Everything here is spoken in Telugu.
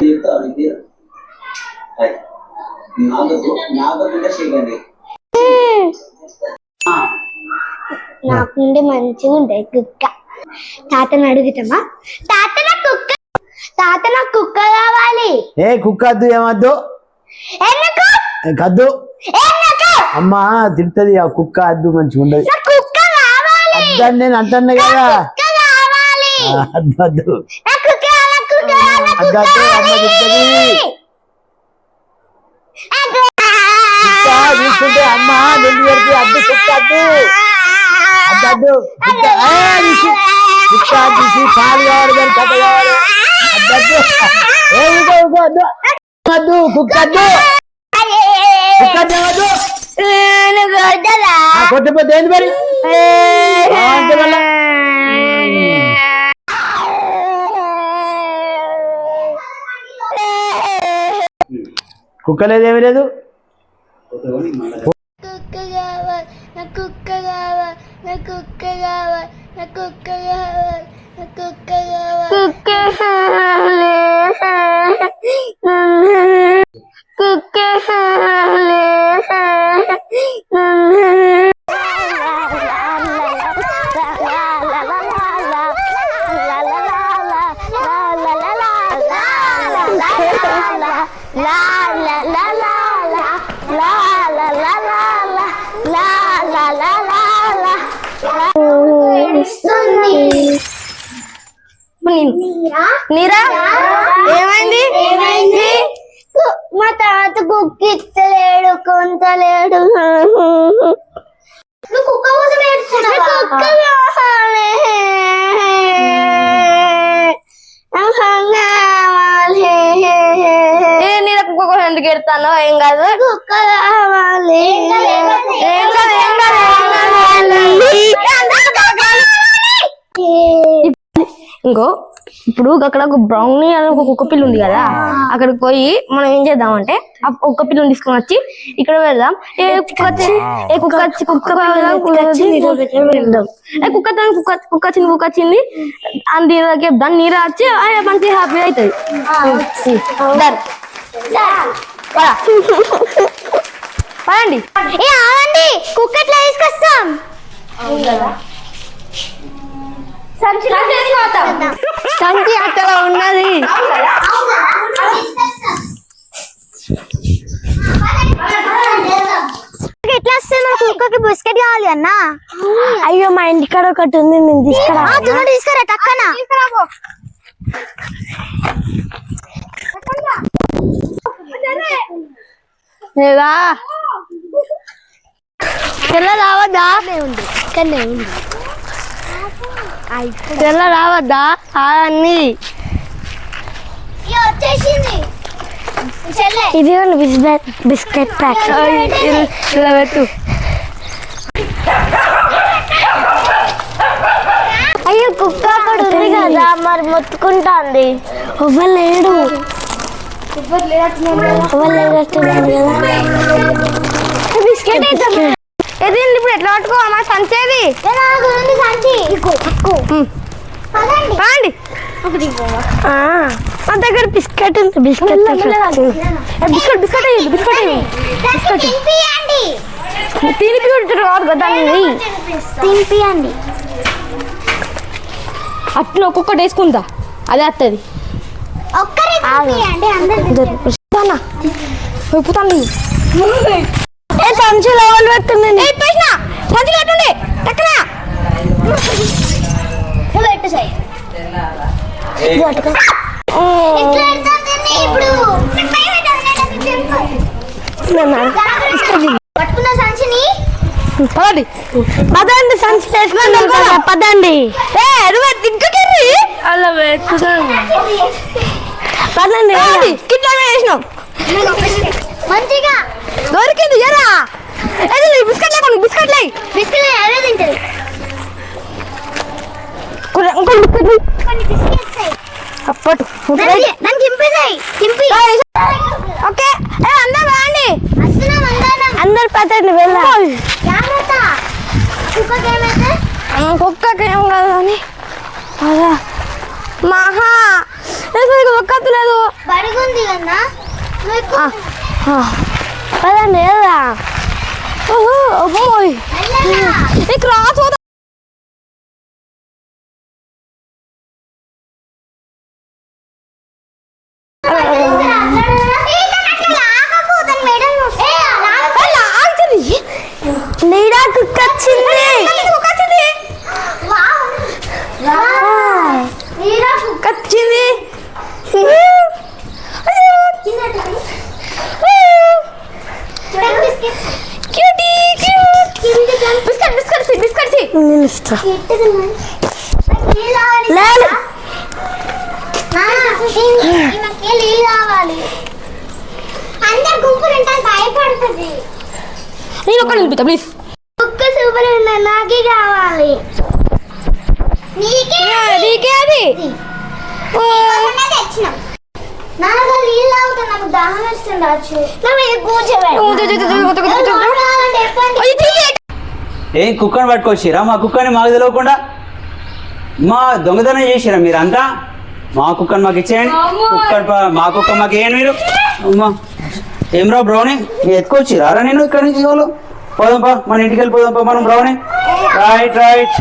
నీ నాకు నుండి మంచిగా ఉంటాయి కుక్క. తాతను అడుగుతామా తాత నాకు కుక్క తాత నాకు కుక్క కావాలి. ఏ కుక్క వద్దు ఏమద్దు? ఎందుకు? కద్దు? ఎందుకు? అమ్మా తిడుతుంది ఆ కుక్క అద్దు మంచిగా ఉండదు. నాకు కుక్క కావాలి. అద్దని నేను అంటున్నా కదా. కుక్క కావాలి. ఆ, అద్దు అద్దు నాకు అమ్మ తీసుకుంటే అమ్మ పెడితే అద్దు తీసి పాలు కావాలి కథ కావాలి ఏంది మరి కుక్క లేదు ఏమీ లేదు. కుక్క కావాలి నా కుక్క కావాలి నా కుక్క కావాలి నా కుక్క కావాలి నా కుక్క కుక్క నీరా ఏమైంది ఏమైంది మా తాత కుక్కిచ్చలేడు కొంతలేడు నువ్వు కుక్క కోసం కుక్క ఏ ఎందుకు ఎడతాను కాదు కుక్క కావాలి ఏం కాదు, ఏం కాదు ఇంకో ఇప్పుడు అక్కడ ఒక బ్రౌనీ అనే ఒక కుక్క పిల్ల ఉంది కదా అక్కడికి పోయి మనం ఏం చేద్దామంటే ఆ కుక్క పిల్లని తీసుకొని వచ్చి ఇక్కడ వెళ్దాం ఏ కుక్క ఏ కుక్క కుక్క. ఏ కుక్క తోని కుక్క కుక్క వచ్చింది కుక్క వచ్చింది అని దీని చెప్దాం నీరు వచ్చి మంచి హ్యాపీ అవుతుంది. ఏ ఆగండి. కుక్క ఎట్లా తీసుకొస్తాం సంచి అక్కడ ఉన్నది ఎట్లా కుక్కకి బిస్కెట్ కావాలి అన్న. అయ్యో మా ఇంటికాడ ఒకటి ఉంది నేను తీసుకురా తీసుకురా టక్కన లేదా తెల్ల రావద్దా? ఉంది ఇక్కడనే ఉంది. తెల్ల రావద్దా? అవన్నీ వచ్చేసింది. చెల్లె. ఇది బిస్కెట్ బిస్కెట్ ప్యాక్ ఇలా పెట్టు. అయ్యో కుక్క అక్కడ ఉంది కదా మరి మొత్తుకుంటాంది. ఇవ్వలేనట్టున్నాడు కదా. బిస్కెట్ ఇప్పుడు ఎట్లా పట్టుకో? మా సంచేది సంచి. రాండి మా దగ్గర బిస్కెట్ ఉంది బిస్కెట్ బిస్కెట్ బిస్కెట్ బిస్కెట్ తినిపియండి తినిపి ఉంటారు కాదు కదా తినిపియండి. అట్లా ఒక్కొక్కటి వేసుకుందా? అదే వస్తుంది వెప్పుతాను ఏ సంచి లెవెల్ పెట్టండి. సంచి పెట్టండి. టక్కన నువ్వు పెట్టు పదండి. పదండి సంచి వేసుకుందాం కదా పదండి. ఏ నువ్వు దిగ్గకిర్రి అలా పెట్టుదాం పదండి కిట్లా వేసినాం. మంచిగా. దొరికింది ఎరా. బిస్కెట్ లేకుండా బిస్కెట్ లే బిస్కెట్ తింటది. అప్పటి ఓకే అందరూ అందరం. పదండి వెళ్ళాలి కుక్కకి ఏం కాదు కానీ మహా. లేదు. ఒక్కలేదు అడుగుంది కదా పదండి వెళ్దా నీకు రాసు నీడా కుక్క వచ్చింది కుక్క వచ్చింది క్యూటీ క్యూట్ బిస్కెట్ బిస్కెట్ సి బిస్కెట్ సి నేను ఇస్తా లేదు. నీళ్ళు కావాలి అందరు గుంపులు ఉంటారు భయపడుతుంది నేను ఒక్కడ నిలిపిస్తా ప్లీజ్ కుక్క సూపర్ ఉంది నాకే కావాలి నీకే అది. ఏం కుక్కని పట్టుకొచ్చిరా మా కుక్కని మాకు తెలియకుండా మా దొంగతనం చేసిరా మీరంతా? మా కుక్కని మాకు ఇచ్చేయండి. కుక్క మా కుక్క మాకు ఇవ్వండి మీరు. అమ్మా. ఏమ్రా బ్రౌని? మీరు ఎత్తుకొచ్చిరా రా నేను ఇక్కడి నుంచి వాళ్ళు పోదాంపా మన ఇంటికి వెళ్ళి పోదాంపా మనం బ్రౌని. Right right